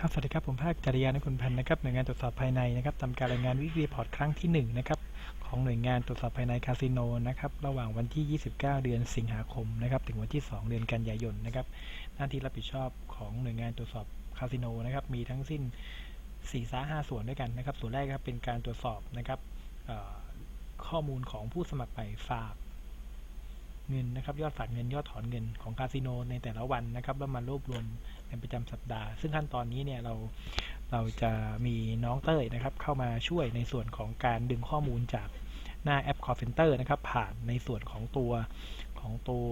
ครับ สวัสดีครับ ผมภาคจริยานคุณพันธ์นะครับ หน่วยงานตรวจสอบภายในนะครับทำการรายงานวิกรีพอร์ตครั้งที่ 1 นะครับ ของหน่วยงานตรวจสอบภายในคาสิโนนะครับ ระหว่างวันที่ 29 เดือนสิงหาคมนะครับ ถึงวันที่ 2 เดือนกันยายนนะครับ หน้าที่รับผิดชอบของหน่วยงานตรวจสอบคาสิโนนะครับ มีทั้งสิ้น4ซ่า5ส่วนด้วยกันนะครับ ส่วนแรกครับเป็นการตรวจสอบนะครับข้อมูลของผู้สมัครไปฝาก เงินนะครับยอดฝากเงินยอดถอนเงินของคาสิโนในแต่ละวันนะครับแล้วมารวบรวมเป็นประจำสัปดาห์ ซึ่งขั้นตอนนี้เนี่ยเราเราจะมีน้องเต้ยนะครับเข้ามาช่วยในส่วนของการดึงข้อมูลจากหน้าแอป Call Center นะครับผ่านในส่วนของตัวของตัว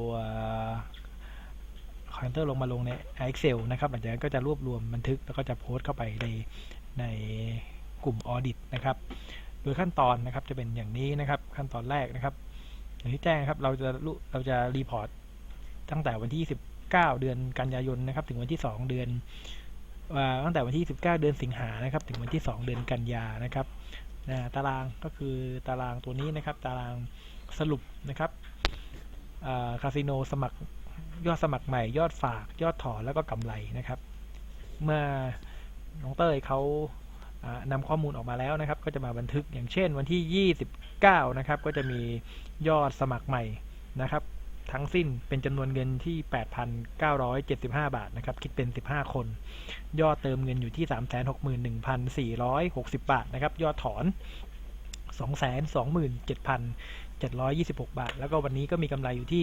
Call Center ลงมาลงใน Excel นะครับหลังจากนั้นก็จะรวบรวมบันทึกแล้วก็จะโพสต์เข้าไปในในกลุ่ม Audit นะครับ โดยขั้นตอนนะครับจะเป็นอย่างนี้นะครับขั้นตอนแรกนะครับ อย่างที่แจ้งครับ เราจะเราจะรีพอร์ตตั้งแต่วันที่ 19 เดือนกันยายนนะครับ ถึงวันที่ 2 เดือนตั้งแต่วันที่ 19 เดือนสิงหานะครับ ถึงวันที่ 2 เดือนกันยานะครับตารางก็คือตารางตัวนี้นะครับ ตารางสรุปนะครับาคาสิโนสมัครยอดสมัครใหม่ ยอดฝาก ยอดถอนแล้วก็กำไรนะครับ เมื่อน้องเต้ยเขา นำข้อมูลออกมาแล้วนะครับ ก็จะมาบันทึกอย่างเช่นวันที่ 29 นะครับ ก็จะมียอดสมัครใหม่นะครับ ทั้งสิ้นเป็นจำนวนเงินที่ 8,975 บาทนะครับ คิดเป็น 15 คน ยอดเติมเงินอยู่ที่ 361,460 บาทนะครับ ยอดถอน 227,726 บาท แล้วก็วันนี้ก็มีกำไรอยู่ที่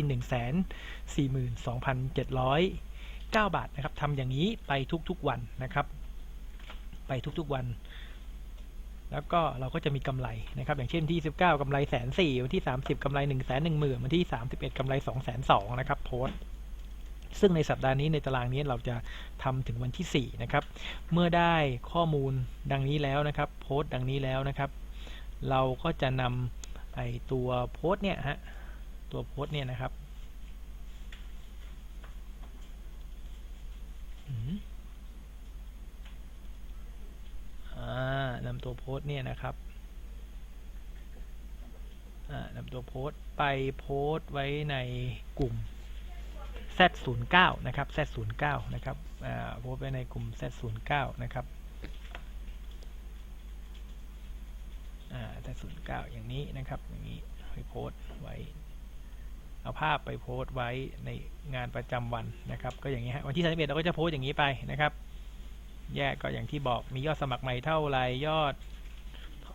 142,709บาทนะครับทำอย่างนี้ไปทุกๆวันนะครับ ไปทุกๆวัน แล้วก็เราก็จะมีกำไรนะครับ อย่างเช่นที่ 19กำไรแสนสี่วันที่ 30กำไร1นึ่งแสนหนึ่งหมื่นวันที่ 31กำไร2องแสนสองนะครับโพสซึ่งในสัปดาห์นี้ในตารางนี้เราจะทำถึงวันที่ 4 นะครับ เมื่อได้ข้อมูลดังนี้แล้วนะครับ โพสต์ดังนี้แล้วนะครับ เราก็จะนำไอตัวโพสต์เนี่ยฮะตัวโพสต์เนี่ยนะครับอืม อ่านำตัว โพสต์เนี่ยนะครับนำตัวโพสต์ไปโพสต์ไว้ในกลุ่ม Z09 นะครับ Z09 นะครับอ่าโพสต์ไว้ในกลุ่ม Z09 นะครับ Z09 อย่างนี้นะครับ อย่างนี้ไปโพสต์ไว้ เอาภาพไปโพสต์ไว้ในงานประจำวันนะครับ ก็อย่างนี้ฮะ วันที่31เราก็จะโพสต์อย่างนี้ไปนะครับ แยกก็อย่างที่บอกมียอดสมัครใหม่เท่าไหร่ยอด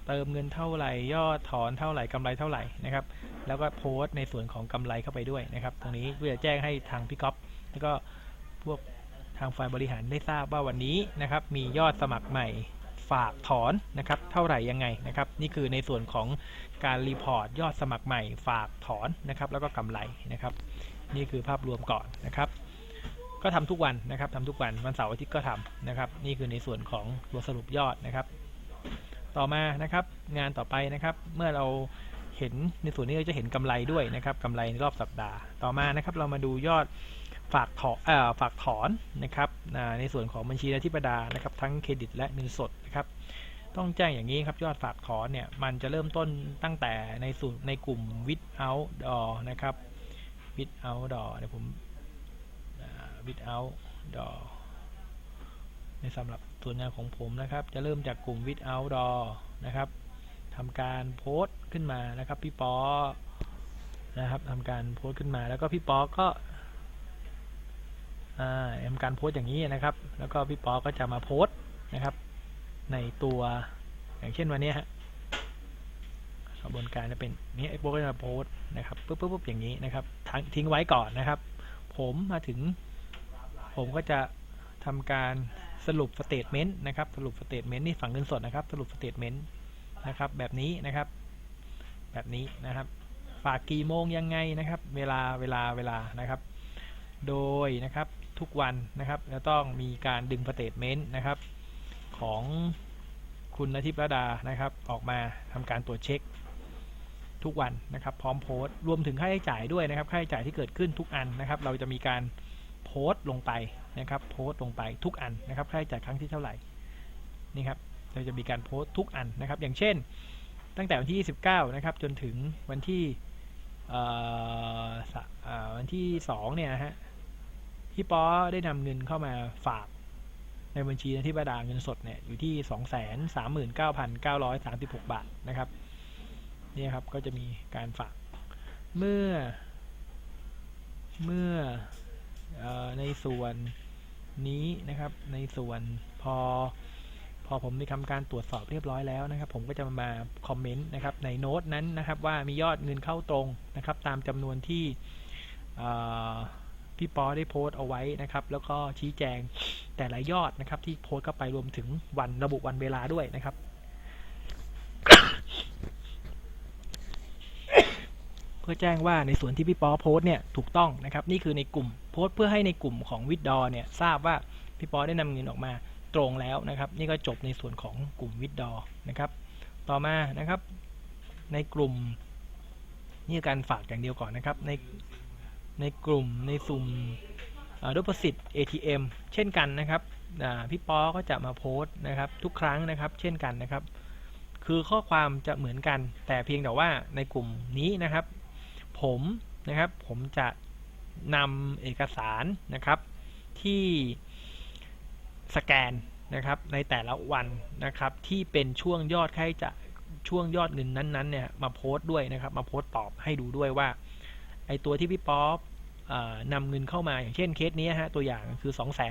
เติมเงินเท่าไหร่ ยอดถอนเท่าไหร่กำไรเท่าไหร่นะครับ แล้วก็โพสต์ในส่วนของกำไรเข้าไปด้วยนะครับ ตรงนี้เพื่อแจ้งให้ทางพี่ก๊อฟแล้วก็พวกทางฝ่ายบริหารได้ทราบว่าวันนี้นะครับ มียอดสมัครใหม่ฝากถอนนะครับ เท่าไหร่ยังไงนะครับ นี่คือในส่วนของการรีพอร์ตยอดสมัครใหม่ฝากถอนนะครับ แล้วก็กำไรนะครับ นี่คือภาพรวมก่อนนะครับ ก็ทำทุกวันนะครับทำทุกวันวันเสาร์อาทิตย์ก็ทำนะครับ นี่คือในส่วนของตัวสรุปยอดนะครับ ต่อมานะครับ งานต่อไปนะครับ เมื่อเราเห็นในส่วนนี้เราจะเห็นกำไรด้วยนะครับกำไรในรอบสัปดาห์ ต่อมานะครับ เรามาดูยอดฝากถอนเอ่อฝากถอนนะครับในส่วนของบัญชีรายที่ประดานะครับ ทั้งเครดิตและเงินสดนะครับต้องแจ้งอย่างนี้ครับยอดฝากถอนเนี่ยมันจะเริ่มต้นตั้งแต่ในส่วนในกลุ่ม without d o นะครับ without d o เดี๋ยวผม without door ในสำหรับส่วนงานของผมนะครับ จะเริ่มจากกลุ่ม without door นะครับทำการโพสต์ขึ้นมานะครับพี่ปอนะครับทำการโพสต์ขึ้นมา แล้วก็พี่ปอก็ทำการโพสต์อย่างนี้นะครับ แล้วก็พี่ปอก็จะมาโพสต์นะครับ ในตัวอย่างเช่นวันนี้ฮะกระบวนการจะเป็นนี้ไอ้โป๊ก็จะมาโพสต์นะครับปุ๊บปุ๊บปุ๊บอย่างนี้นะครับทิ้งไว้ก่อนนะครับ ผมมาถึง ผมก็จะทำการสรุปสเตทเมนต์นะครับ สรุปสเตทเมนต์นี่ฝั่งเงินสดนะครับ สรุปสเตทเมนต์นะครับ แบบนี้นะครับ แบบนี้นะครับ ฝากกี่โมงยังไงนะครับ เวลาเวลาเวลานะครับ โดยนะครับทุกวันนะครับจะต้องมีการดึงสเตทเมนต์นะครับ ของคุณนทิพรดานะครับ ออกมาทำการตรวจเช็คทุกวันนะครับ พร้อมโพสต์รวมถึงค่าใช้จ่ายด้วยนะครับ ค่าใช้จ่ายที่เกิดขึ้นทุกอันนะครับ เราจะมีการ โพสต์ลงไปนะครับโพสต์ลงไปทุกอันนะครับค่าใช้จ่ายครั้งที่เท่าไหร่นี่ครับเราจะมีการโพสต์ทุกอันนะครับ อย่างเช่น ตั้งแต่วันที่ 29 นะครับ จนถึงวันที่สอ่อวันที่ 2 เนี่ยนะฮะพี่ป๊อได้นำเงินเข้ามาฝากในบัญชีที่ประดาเงินสดเนี่ยอยู่ที่ 239,936 บาทนะครับนี่ครับก็จะมีการฝากเมื่อเมื่อ ในส่วนนี้นะครับ ในส่วนพอ พอผมได้ทำการตรวจสอบเรียบร้อยแล้วนะครับ ผมก็จะมาคอมเมนต์นะครับในโน้ตนั้นนะครับ ว่ามียอดเงินเข้าตรงนะครับ ตามจำนวนที่พี่ปอได้โพสต์เอาไว้นะครับ แล้วก็ชี้แจงแต่ละยอดนะครับ ที่โพสต์เข้าไปรวมถึงวันระบุวันเวลาด้วยนะครับ พื่อแจ้งว่าในส่วนที่พี่ปอโพส์เนี่ยถูกต้องนะครับ นี่คือในกลุ่มโพส์เพื่อให้ในกลุ่มของวิดดอเนี่ยทราบว่าพี่ปอได้นำเงินออกมาตรงแล้วนะครับ นี่ก็จบในส่วนของกลุ่มวิดดอนะครับ ต่อมานะครับ ในกลุ่มนี่การฝากอย่างเดียวก่อนนะครับ ในในกลุ่มในสุ่มด p o s i t ATM เช่นกันนะครับพี่ปอก็จะมาโพสต์นะครับ ทุกครั้งนะครับ เช่นกันนะครับ คือข้อความจะเหมือนกัน แต่เพียงแต่ว่าในกลุ่มนี้นะครับ ผมนะครับผมจะนำเอกสารนะครับที่สแกนนะครับในแต่ละวันนะครับที่เป็นช่วงยอดค่าใช้จ่ายช่วงยอดเงินนั้นๆเนี่ยมาโพสต์ด้วยนะครับมาโพสต์ตอบให้ดูด้วยว่าไอตัวที่พี่ป๊อปนำเงินเข้ามาอย่างเช่นเคสนี้ฮะตัวอย่างคือ 2 1 5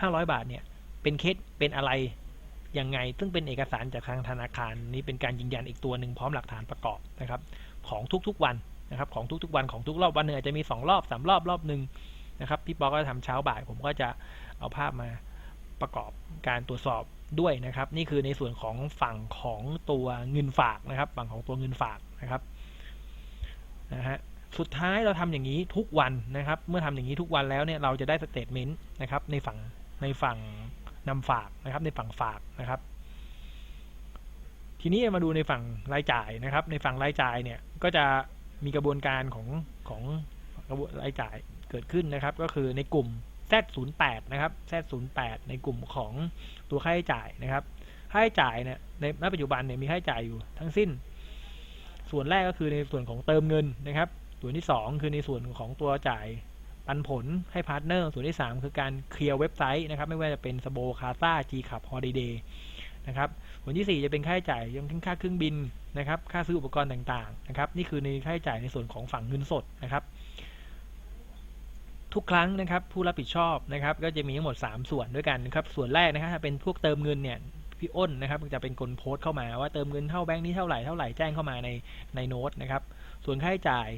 0 0 บาทเนี่ยเป็นเคสเป็นอะไรยังไง ซึ่งเป็นเอกสารจากทางธนาคารนี้เป็นการยืนยันอีกตัวหนึ่งพร้อมหลักฐานประกอบนะครับของทุกๆวัน นะครับของทุกๆวันของทุกรอบวันหนึ่งอาจจะมี 2 รอบ3รอบรอบหนึ่งนะครับพี่ปอก็จะทำเช้าบ่าย ผมก็จะเอาภาพมาประกอบการตรวจสอบด้วยนะครับ นี่คือในส่วนของฝั่งของตัวเงินฝากนะครับ ฝั่งของตัวเงินฝากนะครับนะฮะสุดท้ายเราทำอย่างนี้ทุกวันนะครับ เมื่อทำอย่างนี้ทุกวันแล้วเนี่ยเราจะได้สเตทเมนต์นะครับในฝั่งในฝั่งนำฝากนะครับ ในฝั่งฝากนะครับ ทีนี้มาดูในฝั่งรายจ่ายนะครับ ในฝั่งรายจ่ายเนี่ยก็จะ มีกระบวนการของของกระบวนรายจ่ายเกิดขึ้นนะครับ ก็คือในกลุ่ม Z08 นะครับ Z08 ในกลุ่มของตัวค่าใช้จ่ายนะครับ ค่าใช้จ่ายเนี่ยในณปัจจุบันเนี่ยมีค่าใช้จ่ายอยู่ทั้งสิ้น ส่วนแรกก็คือในส่วนของเติมเงินนะครับ ส่วนที่ 2 คือในส่วนของตัวจ่ายปันผลให้พาร์ทเนอร์ ส่วนที่ 3 คือการเคลียร์เว็บไซต์นะครับ ไม่ว่าจะเป็นสโบคาซ่าจีขับฮอลิเดย์ นะครับส่วนที่ 4 จะเป็นค่าใช้จ่ายยังทั้งค่าเครื่องบินนะครับ ค่าซื้ออุปกรณ์ต่างๆนะครับนี่คือในค่าใช้จ่ายในส่วนของฝั่งเงินสดนะครับ ทุกครั้งนะครับ ผู้รับผิดชอบนะครับ ก็จะมีทั้งหมด 3 ส่วนด้วยกันนะครับ ส่วนแรกนะครับถ้าเป็นพวกเติมเงินเนี่ยพี่อ้นนะครับจะเป็นคนโพสต์เข้ามาว่าเติมเงินเท่าแบงค์นี้เท่าไหร่เท่าไหร่แจ้งเข้ามาในในโน้ตนะครับ ส่วนค่าใช้จ่าย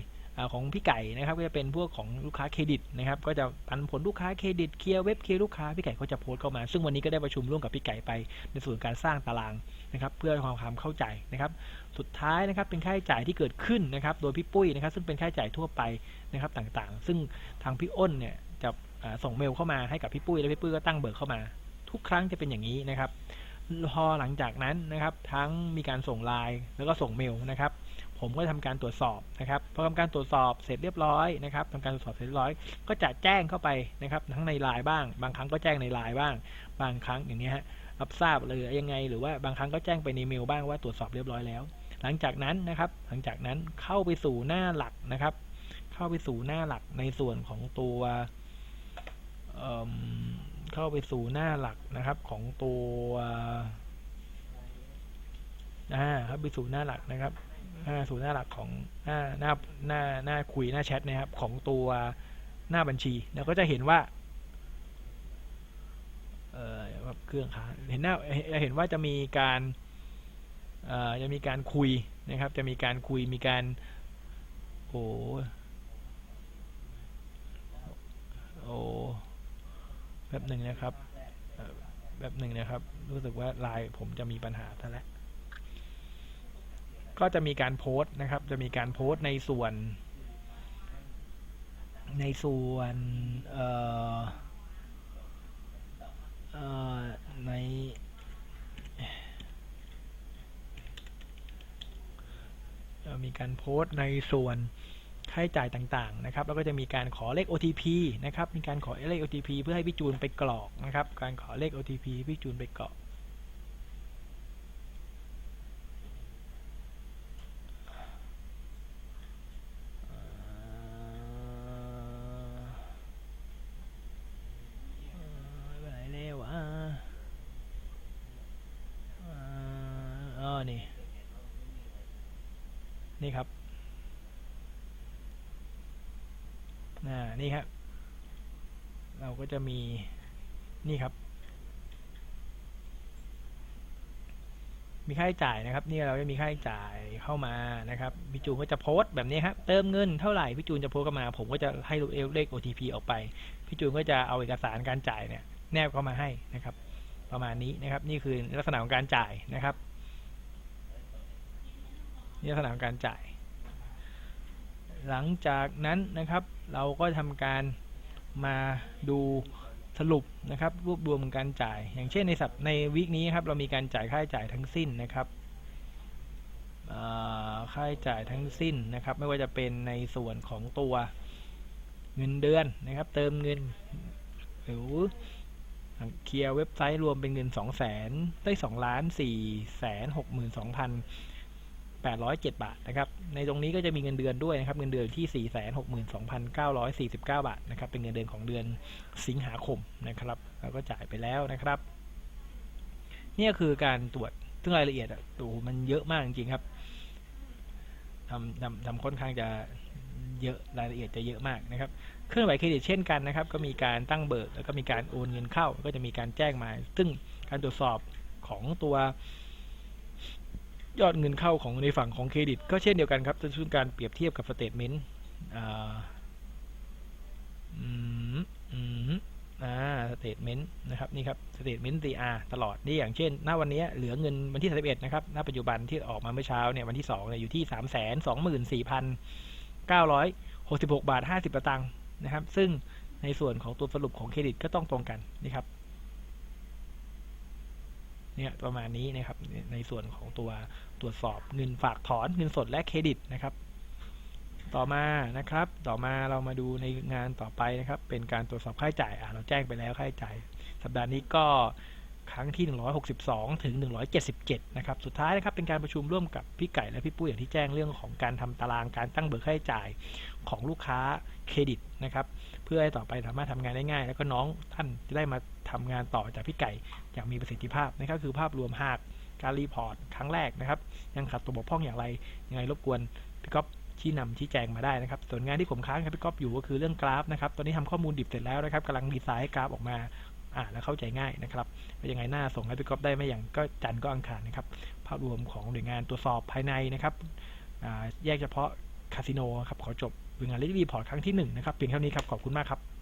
ของพี่ไก่นะครับก็จะเป็นพวกของลูกค้าเครดิตนะครับก็จะปันผลลูกค้าเครดิตเคลียร์เว็บเคลียร์ลูกค้าพี่ไก่ก็จะโพสต์เข้ามา ซึ่งวันนี้ก็ได้ประชุมร่วมกับพี่ไก่ไป ในส่วนการสร้างตารางนะครับเพื่อความความเข้าใจนะครับสุดท้ายนะครับเป็นค่าใช้จ่ายที่เกิดขึ้นนะครับโดยพี่ปุ้ยนะครับซึ่งเป็นค่าใช้จ่ายทั่วไปนะครับต่างๆ ซึ่งทางพี่อ้นเนี่ยจะส่งเมลเข้ามาให้กับพี่ปุ้ยแล้วพี่ปุ้ยก็ตั้งเบอร์เข้ามา ทุกครั้งจะเป็นอย่างนี้นะครับพอหลังจากนั้นนะครับทั้งมีการส่งไลน์แล้วก็ส่งเมลนะครับ ผมก็ทำการตรวจสอบนะครับพอทำการตรวจสอบเสร็จเรียบร้อยนะครับทำการตรวจสอบเสร็จเรียบร้อย ก็จะแจ้งเข้าไปนะครับทั้งในไลน์บ้าง บางครั้งก็แจ้งในไลน์บ้าง บางครั้งอย่างนี้ฮะรับทราบเลยยังไง หรือว่าบางครั้งก็แจ้งไปในเมลบ้างว่าตรวจสอบเรียบร้อยแล้ว หลังจากนั้นนะครับหลังจากนั้นเข้าไปสู่หน้าหลักนะครับ เข้าไปสู่หน้าหลักในส่วนของตัวเข้าไปสู่หน้าหลักนะครับของตัวอ่าครับไปสู่หน้าหลักนะครับ สู่หน้าหลักของหน้าหน้าหน้าหน้าคุยหน้าแชทนะครับของตัวหน้าบัญชีเราก็จะเห็นว่าเอ่อเครื่องค้าเห็นหน้าเห็นว่าจะมีการเอ่อจะมีการคุยนะครับ จะมีการคุยมีการโอ้โอ้แบบหนึ่งนะครับแบบหนึ่งนะครับ รู้สึกว่าไลน์ผมจะมีปัญหาซะแล้ว ก็จะมีการโพสต์นะครับ จะมีการโพสต์ในส่วน ในส่วนเอ่อเอ่อในมีการโพสต์ในส่วนค่าใช้จ่ายต่างๆนะครับ แล้วก็จะมีการขอเลข OTP นะครับ มีการขอเลข OTP เพื่อให้พี่จูนไปกรอกนะครับ การขอเลข OTP พี่จูนไปกรอกไปไหนเร็วอะ นี่ครับอ่า นี่ครับ เราก็จะมีนี่ครับ มีค่าใช้จ่ายนะครับ นี่เราจะมีค่าใช้จ่ายเข้ามานะครับพี่จูนก็จะโพสต์แบบนี้ครับเติมเงินเท่าไหร่พี่จูนจะโพสต์เข้ามา ผมก็จะให้เลข OTP ออกไปพี่จูนก็จะเอาเอกสารการจ่ายเนี่ยแนบเข้ามาให้นะครับ ประมาณนี้นะครับ นี่คือลักษณะของการจ่ายนะครับนี่ลักษณะของการจ่าย หลังจากนั้นนะครับ เราก็ทำการมาดูสรุปนะครับรวบรวมการจ่าย อย่างเช่นในสัปในวีคนี้ครับเรามีการจ่ายค่าใช้จ่ายทั้งสิ้นนะครับค่าใช้จ่ายทั้งสิ้นนะครับ ไม่ว่าจะเป็นในส่วนของตัวเงินเดือนนะครับ เติมเงินหรือเคลียร์เว็บไซต์รวมเป็นเงิน 2 0 0แสนได้2ล้าน4แสน62,000 807 บาทนะครับ ในตรงนี้ก็จะมีเงินเดือนด้วยนะครับ เงินเดือนที่ 462,949 บาทนะครับ เป็นเงินเดือนของเดือนสิงหาคมนะครับ เราก็จ่ายไปแล้วนะครับนี่คือการตรวจ ซึ่งรายละเอียดอะตูมันเยอะมากจริงๆครับทำทำทำค่อนข้างจะเยอะ รายละเอียดจะเยอะมากนะครับ เครื่องหมายเครดิตเช่นกันนะครับ ก็มีการตั้งเบิก แล้วก็มีการโอนเงินเข้า ก็จะมีการแจ้งมา ซึ่งการตรวจสอบของตัว ยอดเงินเข้าของในฝั่งของเครดิต ก็เช่นเดียวกันครับจะช่วยการเปรียบเทียบกับสเตทเมนต์อ่าสเตทเมนต์นะครับนี่ครับสเตทเมนต์ CR ตลอดนี่อย่างเช่นณวันนี้เหลือเงินวันที่31นะครับณปัจจุบันที่ออกมาเมื่อเช้าเนี่ยวันที่2เนี่ยอยู่ที่ 3 2 4 9 6 6 บาท 50สตางค์นะครับ ซึ่งในส่วนของตัวสรุปของเครดิตก็ต้องตรงกันนี่ครับ เนี่ยประมาณนี้นะครับในส่วนของตัวตรวจสอบเงินฝากถอนเงินสดและเครดิตนะครับ ต่อมานะครับ ต่อมาเรามาดูในงานต่อไปนะครับ เป็นการตรวจสอบค่าใช้จ่ายอ่าเราแจ้งไปแล้วค่าใช้จ่าย สัปดาห์นี้ก็ ครั้งที่ 162 ถึง 177 นะครับ สุดท้ายนะครับเป็นการประชุมร่วมกับพี่ไก่และพี่ปุ้ยอย่างที่แจ้งเรื่องของการทำตารางการตั้งเบิกค่าใช้จ่ายของลูกค้าเครดิตนะครับ เพื่อให้ต่อไปสามารถทำงานได้ง่าย แล้วก็น้องท่านจะได้มาทำงานต่อจากพี่ไก่อย่างมีประสิทธิภาพนะครับคือภาพรวมหากการรีพอร์ตครั้งแรกนะครับ ยังขัดตัวบกพร่องอย่างไรยังไงรบกวนพี่ก๊อฟชี้นำชี้แจงมาได้นะครับ ส่วนงานที่ผมค้างกับพี่ก๊อฟอยู่ก็คือเรื่องกราฟนะครับ ตอนนี้ทำข้อมูลดิบเสร็จแล้วนะครับกำลังดีไซน์กราฟออกมา อ่านและเข้าใจง่ายนะครับเป็นยังไงหน้าส่งให้พี่ก๊อฟได้ไหมอย่างก็จันก็อังคารนะครับภาพรวมของหน่วยงานตรวจสอบภายในนะครับอ่าแยกเฉพาะคาสิโนครับขอจบหน่วยงานรีพอร์ตครั้งที่หนึ่งนะครับเพียงเท่านี้ครับขอบคุณมากครับ